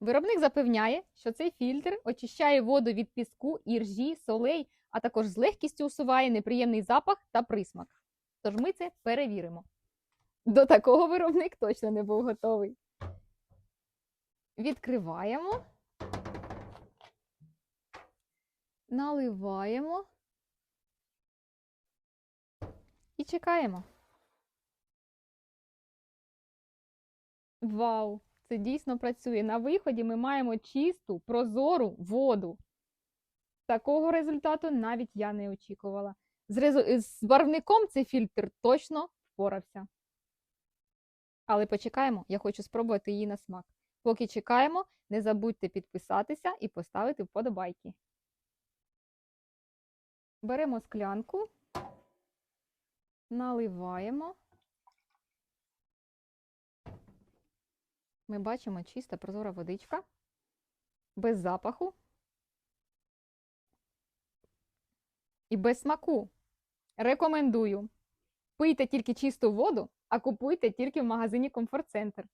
Виробник запевняє, що цей фільтр очищає воду від піску, іржі, солей, а також з легкістю усуває неприємний запах та присмак. Тож ми це перевіримо. До такого виробник точно не був готовий. Відкриваємо, наливаємо і чекаємо. Вау! Це дійсно працює. На виході ми маємо чисту, прозору воду. Такого результату навіть я не очікувала. З, резу... з барвником цей фільтр точно впорався. Але почекаємо, я хочу спробувати її на смак. Поки чекаємо, не забудьте підписатися і поставити вподобайки. Беремо склянку, наливаємо. Ми бачимо чиста прозора водичка, без запаху і без смаку. Рекомендую. Пийте тільки чисту воду, а купуйте тільки в магазині Комфорт Центр.